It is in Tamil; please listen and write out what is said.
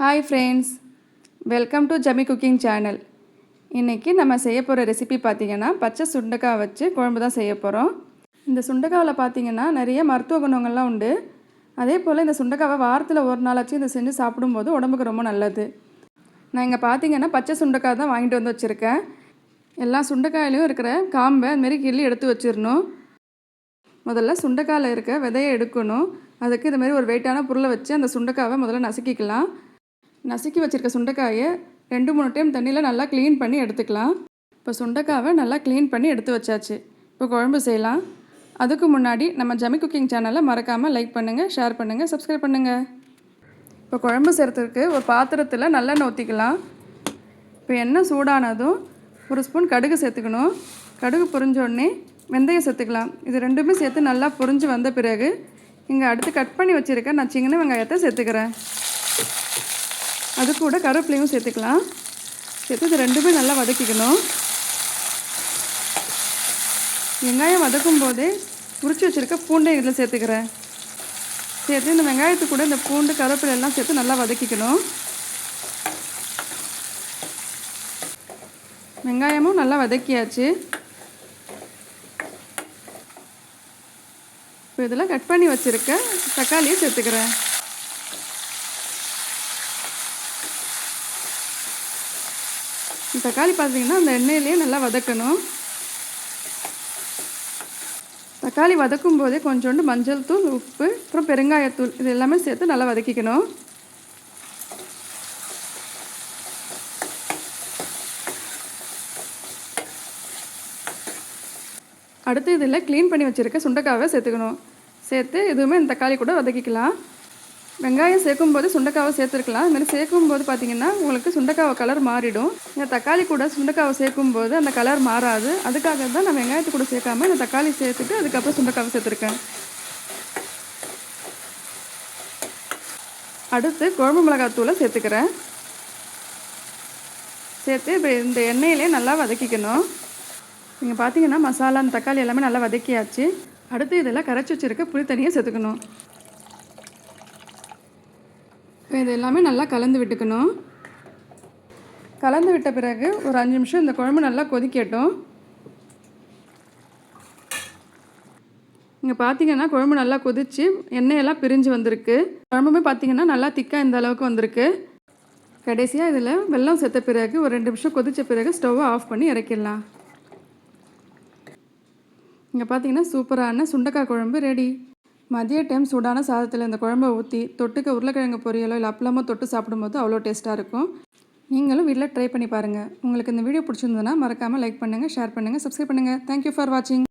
Hi friends welcome to Jami cooking channel இன்றைக்கி நம்ம செய்ய போகிற ரெசிபி பார்த்திங்கன்னா பச்சை சுண்டக்காய் வச்சு குழம்பு தான் செய்ய போகிறோம் இந்த சுண்டக்காவில் பார்த்திங்கன்னா நிறைய மருத்துவ குணங்கள்லாம் உண்டு. அதே போல் இந்த சுண்டக்காவை வாரத்தில் ஒரு நாளாச்சும் இதை செஞ்சு சாப்பிடும்போது உடம்புக்கு ரொம்ப நல்லது. நான் இங்கே பார்த்தீங்கன்னா பச்சை சுண்டக்காய் தான் வாங்கிட்டு வந்து வச்சுருக்கேன். எல்லா சுண்டைக்காயிலையும் இருக்கிற காம்பை அதுமாரி கிள்ளி எடுத்து வச்சிடணும். முதல்ல சுண்டைக்காயில் இருக்க விதையை எடுக்கணும். அதுக்கு இதுமாரி ஒரு வெயிட்டான பொருளை வச்சு அந்த சுண்டைக்காவை முதல்ல நசுக்கிக்கலாம். நசுக்கி வச்சுருக்க சுண்டைக்காயை ரெண்டு மூணு டைம் தண்ணியில் நல்லா க்ளீன் பண்ணி எடுத்துக்கலாம். இப்போ சுண்டைக்காவை நல்லா க்ளீன் பண்ணி எடுத்து வச்சாச்சு. இப்போ குழம்பு செய்யலாம். அதுக்கு முன்னாடி நம்ம ஜமி குக்கிங் சேனலை மறக்காமல் லைக் பண்ணுங்கள் ஷேர் பண்ணுங்கள் சப்ஸ்கிரைப் பண்ணுங்கள் இப்போ குழம்பு செய்கிறதுக்கு ஒரு பாத்திரத்தில் நல்லெண்ணெய் ஊற்றிக்கலாம் இப்போ எண்ணெய் சூடானதும் ஒரு ஸ்பூன் கடுகு சேர்த்துக்கணும். கடுகு பொரிஞ்சோடனே வெந்தயம் சேர்த்துக்கலாம். இது ரெண்டுமே சேர்த்து நல்லா பொரிஞ்சு வந்த பிறகு இங்கே அடுத்து கட் பண்ணி வச்சுருக்க நான் சின்ன வெங்காயத்தை சேர்த்துக்கிறேன். அது கூட கருவேப்பிலையும் சேர்த்துக்கலாம். சேர்த்து இது ரெண்டுமே நல்லா வதக்கிக்கணும். வெங்காயம் வதக்கும் போதே உரிச்சு வச்சுருக்க பூண்டை இதில் சேர்த்துக்கிறேன். சேர்த்து இந்த வெங்காயத்து கூட இந்த பூண்டு கருவேப்பிலை எல்லாம் சேர்த்து நல்லா வதக்கிக்கணும். வெங்காயமும் நல்லா வதக்கியாச்சு. இப்போ இதெல்லாம் கட் பண்ணி வச்சுருக்க தக்காளியை சேர்த்துக்கிறேன். தக்காளி பார்த்தீங்கன்னா அந்த எண்ணெயிலேயே நல்லா வதக்கணும். தக்காளி வதக்கும் போதே கொஞ்சோண்டு மஞ்சள் தூள் உப்பு அப்புறம் பெருங்காயத்தூள் இது எல்லாமே சேர்த்து நல்லா வதக்கிக்கணும். அடுத்து இதில் க்ளீன் பண்ணி வச்சுருக்க சுண்டைக்காவை சேர்த்துக்கணும். சேர்த்து எதுவுமே இந்த தக்காளி கூட வதக்கிக்கலாம். வெங்காயம் சேர்க்கும் போது சுண்டைக்காவை சேர்த்துருக்கலாம். இது மாதிரி சேர்க்கும் போது பார்த்தீங்கன்னா உங்களுக்கு சுண்டக்காவை கலர் மாறிடும். இந்த தக்காளி கூட சுண்டக்காவை சேர்க்கும் போது அந்த கலர் மாறாது. அதுக்காக தான் நான் வெங்காயத்து கூட சேர்க்காம இந்த தக்காளி சேர்த்துட்டு அதுக்கப்புறம் சுண்டக்காவை சேர்த்துருக்கேன். அடுத்து குழம்பு மிளகாத்தூளை சேர்த்துக்கிறேன். சேர்த்து இப்போ இந்த எண்ணெயிலே நல்லா வதக்கிக்கணும். நீங்கள் பார்த்தீங்கன்னா மசாலா அந்த தக்காளி எல்லாமே நல்லா வதக்கியாச்சு. அடுத்து இதெல்லாம் கரைச்சி வச்சுருக்க புளி தனியாக சேர்த்துக்கணும். இப்போ இது எல்லாமே நல்லா கலந்து விட்டுக்கணும். கலந்து விட்ட பிறகு ஒரு அஞ்சு நிமிஷம் இந்த குழம்பு நல்லா கொதிக்கட்டும். இங்கே பார்த்தீங்கன்னா குழம்பு நல்லா கொதித்து எண்ணெயெல்லாம் பிரிஞ்சு வந்திருக்கு. குழம்புமே பார்த்தீங்கன்னா நல்லா திக்காக இந்த அளவுக்கு வந்திருக்கு. கடைசியாக இதில் வெல்லம் செத்த பிறகு ஒரு ரெண்டு நிமிஷம் கொதித்த பிறகு ஸ்டவ்வை ஆஃப் பண்ணி இறக்கிடலாம். இங்கே பார்த்தீங்கன்னா சூப்பரான சுண்டைக்காய் குழம்பு ரெடி. மதிய டைம் சூடான சாதத்தில் இந்த குழம்பை ஊற்றி தொட்டுக்க உருளைக்கிழங்கு பொரியலோ இல்லை அப்பளமோ தொட்டு சாப்பிடும்போது அவ்வளோ டேஸ்ட்டாக இருக்கும். நீங்களும் வீட்டில் ட்ரை பண்ணி பாருங்கள் உங்களுக்கு இந்த வீடியோ பிடிச்சிருந்ததுன்னா மறக்காமல் லைக் பண்ணுங்கள் ஷேர் பண்ணுங்கள் சப்ஸ்கிரைப் பண்ணுங்கள் தேங்க்யூ ஃபார் வாட்சிங்